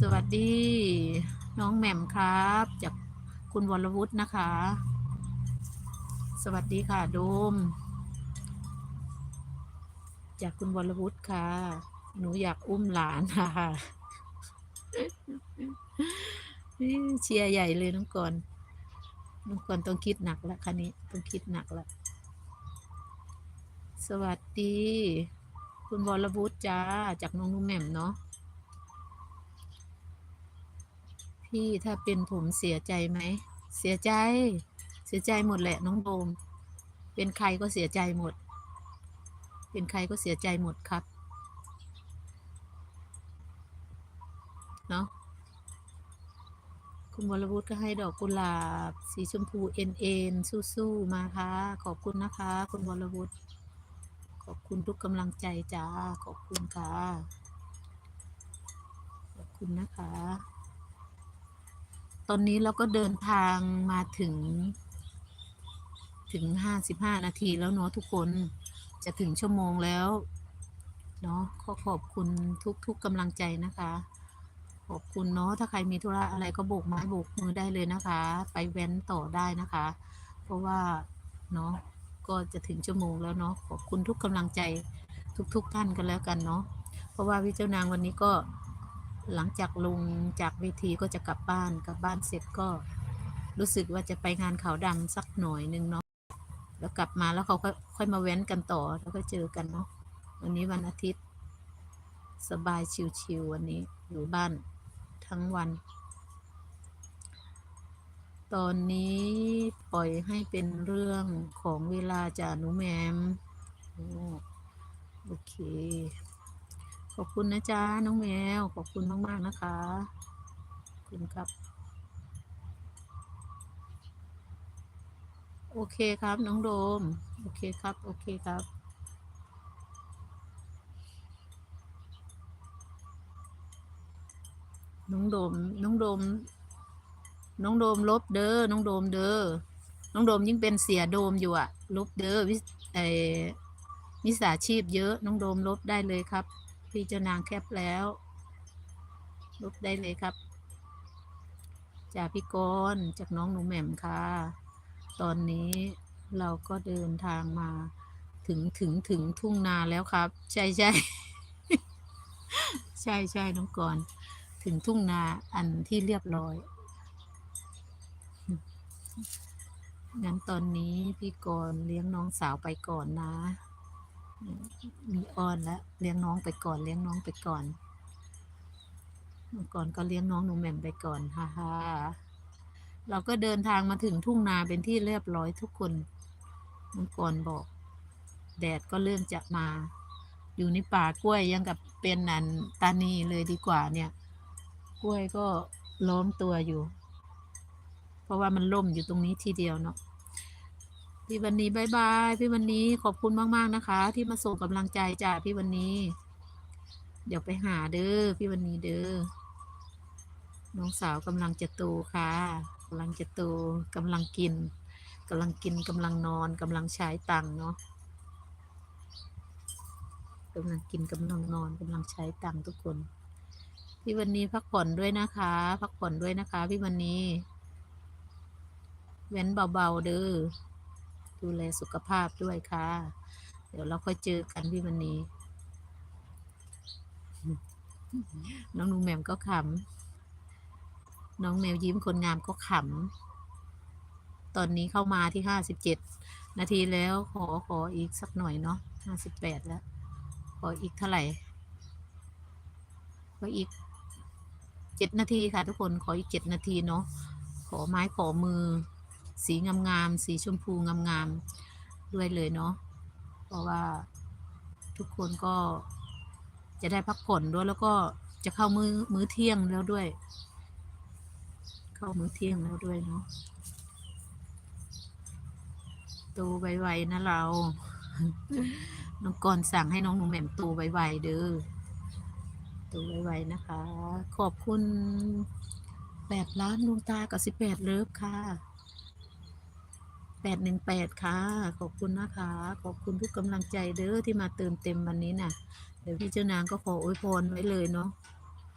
สวัสดี น้องแหม่มครับ จากคุณวรวุฒินะคะ สวัสดีค่ะโดม จากคุณวรวุฒิค่ะ หนูอยากอุ้มหลานค่ะเชียร์ใหญ่เลยน้องกรณ์น้องกรณ์ต้องคิดหนักล้วคันนี้ต้องคิดหนักล้วสวัสดี คุณวรวุฒิจ้าจากน้องนุ่มแหม่มเนาะ พี่ถ้าเป็นผมเสียใจไหม เสียใจ เสียใจหมดแหละน้องโดมเป็นใครก็เสียใจหมด เป็นใครก็เสียใจหมดครับ เนาะคุณวรวุฒิก็ให้ดอกกุหลาบ สีชมพูเอ็นเอ็นสู้ๆมาค่ะ ขอบคุณนะคะ คุณวรวุฒิขอบคุณทุกกำลังใจจ้า ขอบคุณค่ะ ขอบคุณนะคะ ตอนนี้เราก็เดินทางมาถึง ถึงห้าสิบห้านาทีแล้วเนาะทุกคนจะถึงชั่วโมงแล้วเนาะขอขอบคุณทุกทุกกำลังใจนะคะ ขอบคุณเนาะถ้าใครมีธุระอะไรก็โบกไม้โบกมือได้เลยนะคะ ไปแว้นต่อได้นะคะ เพราะว่าเนาะก็จะถึงชั่วโมงแล้วเนาะขอบคุณทุกกำลังใจทุกๆท่านกันแล้วกันเนาะเพราะว่าพี่เจ้านางวันนี้ก็ หลังจากลงจากเวทีก็จะกลับบ้านกลับบ้านเสร็จก็ รู้สึกว่าจะไปงานขาวดำสักหน่อยนึงเนาะแล้วกลับมาแล้วเขาก็ค่อยมาแว้นกันต่อแล้วก็เจอกันเนาะวันนี้วันอาทิตย์ สบายชิวๆวันนี้อยู่บ้านทั้งวัน ตอนนี้ปล่อยให้เป็นเรื่องของเวลาจ่าหนูแมมโอ้โอเค ขอบคุณนะจ๊ะน้องแมว ขอบคุณมาก ๆ นะคะขอบคุณครับ โอเคครับน้องโดม โอเคครับ โอเคครับ น้องโดม น้องโดม น้องโดมลบเด้อ น้องโดมเด้อ น้องโดมยิ่งเป็นเสียโดมอยู่อะลบเด้อวิเอมิจฉาชีพเยอะ น้องโดมลบได้เลยครับ พี่เจ้านางแคปแล้วลบได้เลยครับ จากพี่กรณ์จากน้องหนูแหม่มค่ะ ตอนนี้เราก็เดินทางมาถึงถึงถึงทุ่งนาแล้วครับ ใช่ใช่ใช่ใช่น้องกรณ์ถึงทุ่งนาอันที่เรียบร้อยงั้นตอนนี้พี่กรณ์เลี้ยงน้องสาวไปก่อนนะ มีอ้อนแล้วเลี้ยงน้องไปก่อน เลี้ยงน้องไปก่อนเมื่อก่อนก็เลี้ยงน้องหนูแหม่มไปก่อนฮ่าฮ่าเราก็เดินทางมาถึงทุ่งนาเป็นที่เรียบร้อยทุกคนเมื่อก่อนบอก แดดก็เริ่มจะมา อยู่ในป่ากล้วยยังกับเป็นนันตานีเลยดีกว่าเนี่ย กล้วยก็ล้อมตัวอยู่ เพราะว่ามันล่มอยู่ตรงนี้ทีเดียวเนาะ พี่วันนี้บายบายพี่วันนี้ขอบคุณมาก ๆ นะคะ ที่มาส่งกำลังใจจ้าพี่วันนี้ เดี๋ยวไปหาเด้อพี่วันนี้เด้อน้องสาวกำลังจะโตค่ะกำลังจะโตกำลังกินกำลังกินกำลังนอนกำลังใช้ตังค์เนาะกำลังกินกำลังนอนกำลังใช้ตังค์ทุกคน พี่วันนี้พักผ่อนด้วยนะคะ พักผ่อนด้วยนะคะ พี่วันนี้ เว้นเบาๆเด้อ ดูแลสุขภาพด้วยค่ะ เดี๋ยวเราค่อยเจอกันพี่วันนี้ น้องหนูแมมก็ขำ น้องแมวยิ้มคนงามก็ขำ ตอนนี้เข้ามาที่ห้าสิบเจ็ดนาทีแล้วขอขออีกสักหน่อยเนาะห้าสิบแปดแล้ว ขออีกเท่าไหร่ ขออีกเจ็ดนาทีค่ะทุกคนขออีกเจ็ดนาทีเนาะขอไม้ขอมือ สีงามๆ สีชมพูงามๆ ด้วยเลยเนาะ เพราะว่าทุกคนก็จะได้พักผ่อนด้วยแล้วก็จะเข้ามือมื้อเที่ยงแล้วด้วย เข้ามื้อเที่ยงแล้วด้วยเนาะโตไวๆนะเรา น้องกรณ์สั่งให้น้องหนูแหม่มโตไวๆเด้อโตไวๆนะคะ ขอบคุณแปดล้านดวงตากับสิบแปดเลิฟค่ะ แปดหนึ่งแปดค่ะ ขอบคุณนะคะ ขอบคุณทุกกำลังใจเด้อที่มาเติมเต็มวันนี้น่ะ เดี๋ยวพี่เจ้านางก็ขออวยพรไว้เลยเนาะ